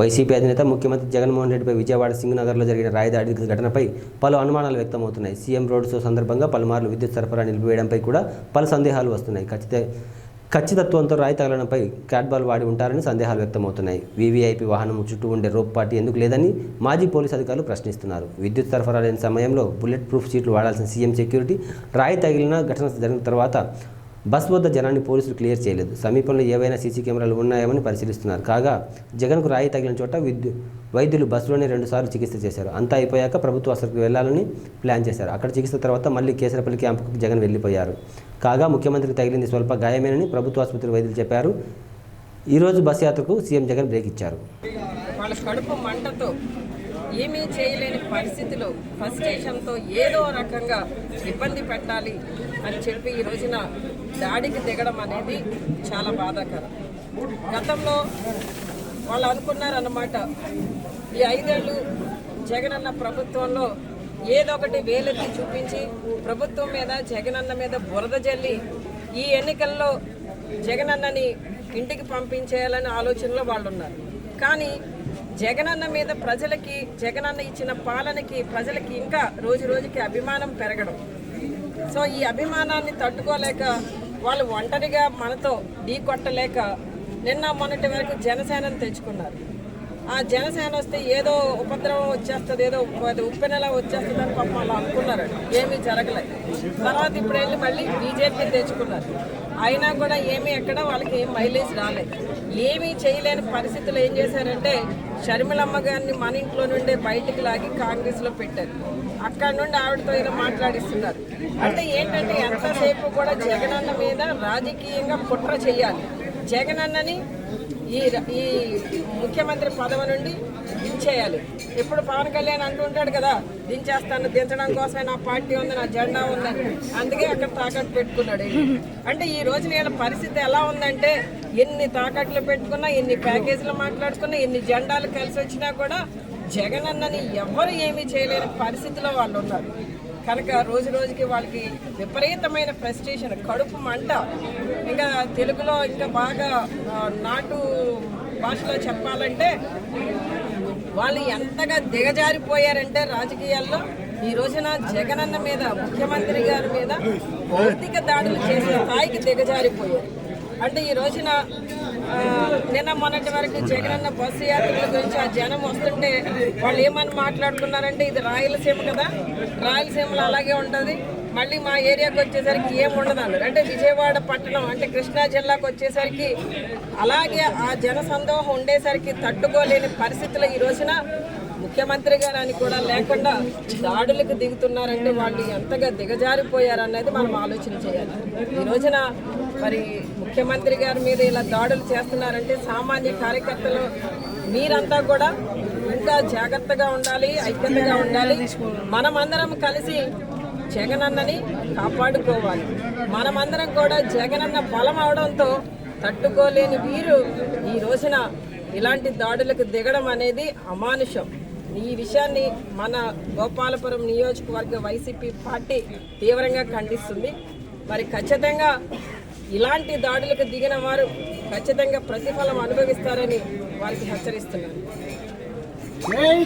YCP అధినేత ముఖ్యమంత్రి జగన్మోహన్ రెడ్డిపై విజయవాడ సింగనగర్లో జరిగిన రాయదాడి ఘటనపై పలు అనుమానాలు వ్యక్తమవుతున్నాయి. సీఎం రోడ్ షో సందర్భంగా పలుమార్లు విద్యుత్ సరఫరా నిలిపివేయడంపై కూడా పలు సందేహాలు వస్తున్నాయి. ఖచ్చిత ఖచ్చితత్వంతో రాయి తగలడంపై క్యాట్బాల్ వాడి ఉంటారని సందేహాలు వ్యక్తమవుతున్నాయి. వీవీఐపీ వాహనం చుట్టూ ఉండే రోప్ పార్టీ ఎందుకు లేదని మాజీ పోలీసు అధికారులు ప్రశ్నిస్తున్నారు. విద్యుత్ సరఫరా లేని సమయంలో బుల్లెట్ ప్రూఫ్ సీట్లు వాడాల్సిన సీఎం సెక్యూరిటీ రాయి తగిలిన ఘటన జరిగిన తర్వాత బస్ వద్ద జనాన్ని పోలీసులు క్లియర్ చేయలేదు. సమీపంలో ఏవైనా సీసీ కెమెరాలు ఉన్నాయేమని పరిశీలిస్తున్నారు. కాగా జగన్కు రాయి తగిలిన చోట విద్యు వైద్యులు బస్సులోనే రెండుసార్లు చికిత్స చేశారు. అంతా అయిపోయాక ప్రభుత్వ ఆసుపత్రికి వెళ్ళాలని ప్లాన్ చేశారు. అక్కడ చికిత్స తర్వాత మళ్ళీ కేసరపల్లి క్యాంపుకు జగన్ వెళ్ళిపోయారు. కాగా ముఖ్యమంత్రికి తగిలింది స్వల్ప గాయమేనని ప్రభుత్వ ఆసుపత్రి వైద్యులు చెప్పారు. ఈరోజు బస్ యాత్రకు సీఎం జగన్ బ్రేక్ ఇచ్చారు. ఏమీ చేయలేని పరిస్థితిలో ఫ్రస్ట్రేషన్తో ఏదో రకంగా ఇబ్బంది పెట్టాలి అని చెప్పి ఈ రోజున దాడికి దిగడం అనేది చాలా బాధాకరం. గతంలో వాళ్ళు అనుకున్నారన్నమాట ఈ ఐదేళ్ళు జగనన్న ప్రభుత్వంలో ఏదో ఒకటి వేలెత్తి చూపించి ప్రభుత్వం మీద జగనన్న మీద బురద జల్లి ఈ ఎన్నికల్లో జగనన్నని ఇంటికి పంపించేయాలనే ఆలోచనలో వాళ్ళు ఉన్నారు కానీ జగనన్న మీద ప్రజలకి జగనన్న ఇచ్చిన పాలనకి ప్రజలకి ఇంకా రోజు రోజుకి అభిమానం పెరగడం. సో ఈ అభిమానాన్ని తట్టుకోలేక వాళ్ళు ఒంటరిగా మనతో ఢీ కొట్టలేక నిన్న మొన్నటి వరకు జనసేనను తెచ్చుకున్నారు. ఆ జనసేన వస్తే ఏదో ఉపద్రవం వచ్చేస్తుంది ఏదో అది వచ్చేస్తుంది అని పాపం వాళ్ళు అనుకున్నారు. ఏమీ జరగలేదు. తర్వాత ఇప్పుడు వెళ్ళి మళ్ళీ బీజేపీ తెచ్చుకున్నారు. అయినా కూడా ఏమీ ఎక్కడ వాళ్ళకి ఏం మైలేజ్ రాలేదు. ఏమీ చేయలేని పరిస్థితులు ఏం చేశారంటే షర్మిలమ్మ గారిని మన ఇంట్లో నుండే బయటికి లాగి కాంగ్రెస్లో పెట్టారు. అక్కడ నుండి ఆవిడతో ఇలా మాట్లాడిస్తున్నారు. అంటే ఏంటంటే ఎంతసేపు కూడా జగనన్న మీద రాజకీయంగా కుట్ర చేయాలి. జగనన్నని ఈ ఈ ముఖ్యమంత్రి పదవి నుండి దించేయాలి. ఇప్పుడు పవన్ కళ్యాణ్ అంటుంటాడు కదా దించేస్తాను దించడం కోసమే నా పార్టీ ఉంది నా జెండా ఉందని. అందుకే అక్కడ తాకట్టు పెట్టుకున్నాడు అంటే ఈ రోజు నేను పరిస్థితి ఎలా ఉందంటే ఎన్ని తాకట్లు పెట్టుకున్నా ఎన్ని ప్యాకేజీలు మాట్లాడుకున్నా ఎన్ని జెండాలు కలిసి వచ్చినా కూడా జగన్ అన్నని ఎవరు ఏమీ చేయలేని పరిస్థితిలో వాళ్ళు ఉన్నారు. కనుక రోజు రోజుకి వాళ్ళకి విపరీతమైన ఫ్రస్ట్రేషన్ కడుపు మంట. ఇంకా తెలుగులో ఇంకా బాగా నాటు భాషలో చెప్పాలంటే వాళ్ళు ఎంతగా దిగజారిపోయారంటే రాజకీయాల్లో ఈ రోజున జగనన్న మీద ముఖ్యమంత్రి గారి మీద భౌతిక దాడులు చేసే స్థాయికి దిగజారిపోయారు. అంటే ఈ రోజున నిన్న మొన్నటి వరకు జగనన్న బస్సు యాత్రల గురించి ఆ జనం వస్తుంటే వాళ్ళు ఏమని మాట్లాడుకున్నారంటే ఇది రాయలసీమ కదా రాయలసీమలో అలాగే ఉంటుంది. మళ్ళీ మా ఏరియాకి వచ్చేసరికి ఏం ఉండదు అన్నారు. అంటే విజయవాడ పట్టణం అంటే కృష్ణా జిల్లాకు వచ్చేసరికి అలాగే ఆ జన సందోహం ఉండేసరికి తట్టుకోలేని పరిస్థితులు ఈ రోజున ముఖ్యమంత్రి గారు అని కూడా లేకుండా దాడులకు దిగుతున్నారంటే వాళ్ళు ఎంతగా దిగజారిపోయారన్నది మనం ఆలోచన చేయాలి. ఈ రోజున మరి ముఖ్యమంత్రి గారి మీద ఇలా దాడులు చేస్తున్నారంటే సామాన్య కార్యకర్తలు మీరంతా కూడా ఇంకా జాగ్రత్తగా ఉండాలి ఐక్యతగా ఉండాలి. మనమందరం కలిసి జగనన్నని కాపాడుకోవాలి. మనమందరం కూడా జగనన్న బలం అవడంతో తట్టుకోలేని వీరు ఈ రోజున ఇలాంటి దాడులకు దిగడం అనేది అమానుషం. ఈ విషయాన్ని మన గోపాలపురం నియోజకవర్గ వైసీపీ పార్టీ తీవ్రంగా ఖండిస్తుంది. మరి ఖచ్చితంగా ఇలాంటి దాడులకు దిగిన వారు ఖచ్చితంగా ప్రతిఫలం అనుభవిస్తారని వారికి హెచ్చరిస్తున్నారు.